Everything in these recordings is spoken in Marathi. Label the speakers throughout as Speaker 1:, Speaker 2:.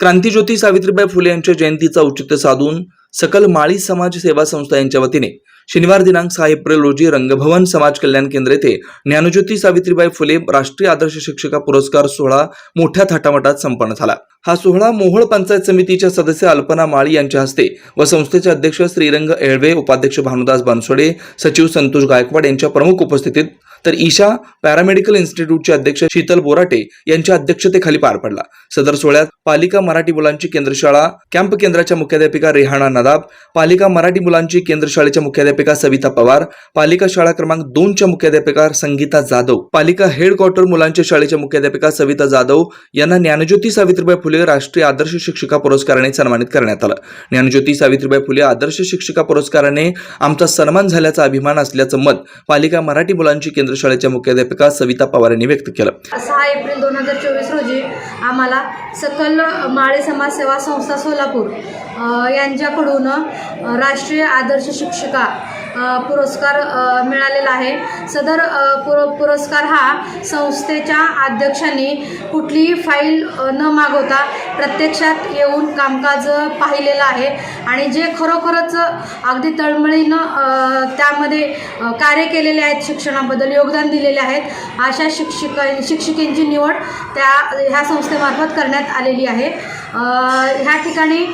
Speaker 1: क्रांतीज्योती सावित्रीबाई फुले यांच्या जयंतीचं औचित्य साधून सकल माळी समाज सेवा संस्था यांच्या वतीने शनिवार दिनांक सहा एप्रिल रोजी रंगभवन समाज कल्याण केंद्र येथे ज्ञानज्योती सावित्रीबाई फुले राष्ट्रीय आदर्श शिक्षिका पुरस्कार सोहळा मोठ्या थाटामाटात संपन्न झाला. हा सोहळा मोहोळ पंचायत समितीच्या सदस्य अल्पना माळी यांच्या हस्ते व संस्थेचे अध्यक्ष श्रीरंग एळवे उपाध्यक्ष भानुदास बनसोडे सचिव संतोष गायकवाड यांच्या प्रमुख उपस्थितीत तर ईशा पॅरामेडिकल इन्स्टिट्यूटचे अध्यक्ष शीतल बोराटे यांच्या अध्यक्षतेखाली पार पडला. सदर सोहळ्यात पालिका मराठी मुलांची केंद्रशाळा कॅम्प केंद्राच्या मुख्याध्यापिका रेहाना नदाब पालिका मराठी मुलांची केंद्रशाळेच्या मुख्याध्यापिका सविता पवार पालिका शाळा क्रमांक दोनच्या मुख्याध्यापिका संगीता जाधव पालिका हेडक्वार्टर मुलांच्या शाळेच्या मुख्याध्यापिका सविता जाधव यांना ज्ञानज्योती सावित्रीबाई फुले राष्ट्रीय आदर्श शिक्षिका पुरस्काराने सन्मानित करण्यात आलं. ज्ञानज्योती सावित्रीबाई फुले आदर्श शिक्षिका पुरस्काराने आमचा सन्मान झाल्याचा अभिमान असल्याचं मत पालिका मराठी मुलांची केंद्रशाळेच्या मुख्याध्यापिका सविता पवार यांनी व्यक्त केलं.
Speaker 2: सहा एप्रिल दोन हजार चोवीस रोजी आम्हाला सकल माळे समाजसेवा संस्था सोलापूर यांच्याकडून राष्ट्रीय आदर्श शिक्षिका पुरस्कार मिळालेला आहे. सदर पुर पुरस्कार हा संस्थेच्या अध्यक्षांनी कुठलीही फाईल न मागवता प्रत्यक्षात येऊन कामकाज पाहिलेलं आहे. आणि जे खरोखरच अगदी तळमळीनं त्यामध्ये कार्य केलेले आहेत शिक्षणाबद्दल योगदान दिलेले आहेत अशा शिक्षिका शिक्षिकेंची निवड त्या ह्या संस्थेमार्फत करण्यात आलेली आहे. ह्या ठिकाणी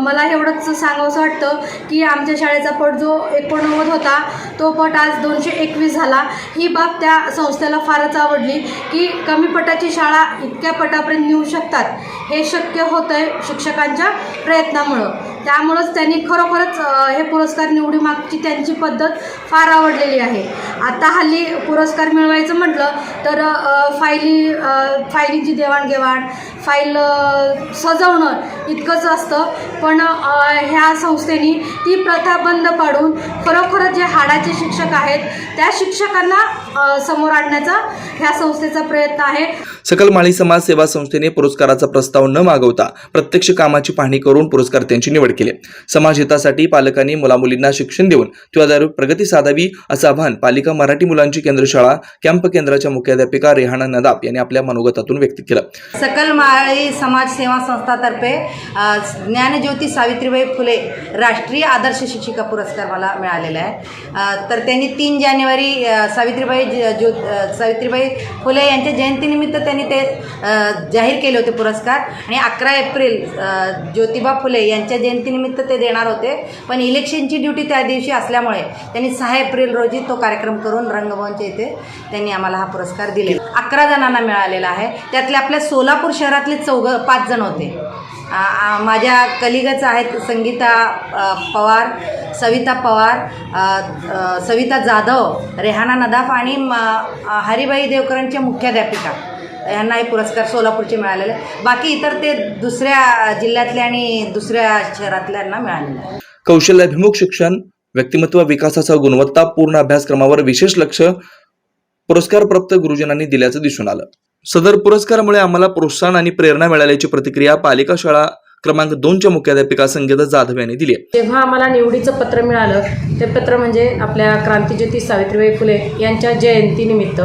Speaker 2: मला एवढंच सांगावंसं वाटतं की आमच्या शाळेचा पट जो एकोणनव्वद होता तो पट आज दोनशे एकवीस झाला. ही बाब त्या संस्थेला फारच आवडली की कमी पटाची शाळा इतक्या पटापर्यंत नेऊ शकतात. हे शक्य होतं आहे शिक्षकांच्या प्रयत्नामुळं. त्यामुळंच त्यांनी खरोखरच हे पुरस्कार निवडी मागची त्यांची पद्धत फार आवडलेली आहे. आता हल्ली पुरस्कार मिळवायचं म्हटलं तर फायली फायलींची देवाणघेवाण फाईल सजवणं इतकंच असतं. पण ह्या संस्थेनी ती प्रथा बंद पाडून खरोखरच जे हाडाचे शिक्षक आहेत त्या शिक्षकांना समोर आणण्याचा ह्या संस्थेचा प्रयत्न आहे.
Speaker 1: सकल माळी समाज सेवा संस्थेने पुरस्काराचा प्रस्ताव न मागवता प्रत्यक्ष कामाची पाहणी करून पुरस्कर्त्यांची निवड केले. समाज हितासाठी पालकांनी मुलामुलींना शिक्षण देऊन त्वरित प्रगती साधावी असं आवाहन पालिका मराठी मुलांची केंद्रशाळा कॅम्प केंद्राच्या मुख्याध्यापिका रेहाना नदाब यांनी आपल्या मनोगतातून व्यक्त केलं.
Speaker 3: सकल माळी समाज सेवा संस्थातर्फे ज्ञानज्योती सावित्रीबाई फुले राष्ट्रीय आदर्श शिक्षिका पुरस्कार मला मिळालेला आहे. तर त्यांनी तीन जानेवारी सावित्रीबाई ज्यो सावित्रीबाई फुले यांच्या जयंतीनिमित्त त्यांनी ते जाहीर केले होते पुरस्कार. आणि अकरा एप्रिल ज्योतिबा फुले यांच्या जयंती जयंतीनिमित्त ते देणार होते. पण इलेक्शनची ड्युटी त्या दिवशी असल्यामुळे त्यांनी सहा एप्रिल रोजी तो कार्यक्रम करून रंगभवनच्या इथे त्यांनी आम्हाला हा पुरस्कार दिले अकरा जणांना मिळालेला आहे. त्यातले आपल्या सोलापूर शहरातले चौघ पाच जण होते. माझ्या कलिगच आहेत संगीता पवार सविता पवार सविता जाधव रेहाना नदाफ आणि म- हरिबाई देवकरांच्या मुख्याध्यापिका. यांना हे पुरस्कार सोलापूरचे मिळालेले. बाकी इतर ते दुसऱ्या जिल्ह्यातले आणि दुसऱ्या शहरातल्यांना मिळालेले आहे
Speaker 1: कौशल्याभिमुख शिक्षण व्यक्तिमत्व विकासासह गुणवत्तापूर्ण अभ्यासक्रमावर विशेष लक्ष पुरस्कारप्राप्त गुरुजनांनी दिल्याचं दिसून आलं. सदर पुरस्कारामुळे आम्हाला प्रोत्साहन आणि प्रेरणा मिळाल्याची प्रतिक्रिया पालिका शाळा क्रमांक दोनच्या मुख्याध्यापिका संगीता जाधव यांनी दिली
Speaker 4: जेव्हा आम्हाला निवडीचं पत्र मिळालं ते पत्र म्हणजे आपल्या क्रांतीज्योती सावित्रीबाई फुले यांच्या जयंतीनिमित्त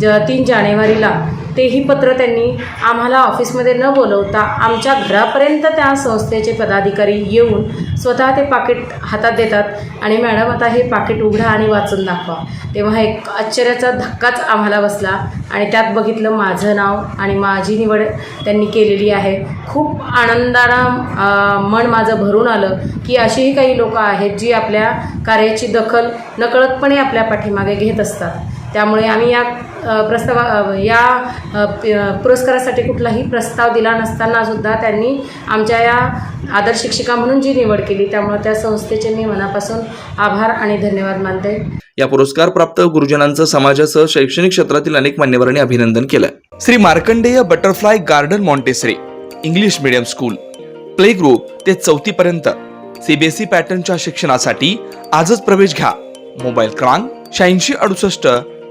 Speaker 4: ज तीन जानेवारीला. तेही पत्र त्यांनी आम्हाला ऑफिसमध्ये न बोलवता आमच्या घरापर्यंत त्या संस्थेचे पदाधिकारी येऊन स्वतः ते पाकिट हातात देतात आणि मॅडम आता हे पाकिट उघडा आणि वाचून दाखवा. तेव्हा एक आश्चर्याचा धक्काच आम्हाला बसला आणि त्यात बघितलं माझं नाव आणि माझी निवड त्यांनी केलेली आहे. खूप आनंदानं मन माझं भरून आलं की अशीही काही लोकं आहेत जी आपल्या कार्याची दखल नकळतपणे आपल्या पाठीमागे घेत असतात. त्यामुळे आम्ही या प्रस्तावा या पुरस्कारासाठी कुठलाही प्रस्ताव दिला नसतानासुद्धा त्यांनी आमच्या या आदर्श शिक्षिका म्हणून जी निवड केली त्यामुळे त्या संस्थेचे मी मनापासून आभार आणि धन्यवाद मानते.
Speaker 1: या पुरस्कार प्राप्त गुरुजनांचं समाजासह शैक्षणिक क्षेत्रातील अनेक मान्यवरांनी अभिनंदन केलं. Shri Markandeya butterfly garden Montessori English medium school. Play group ते चौथी पर्यंत. सीबीएसई पॅटर्नच्या शिक्षणासाठी आजच प्रवेश घ्या. मोबाईल क्रमांक शहाऐंशी अडुसष्ट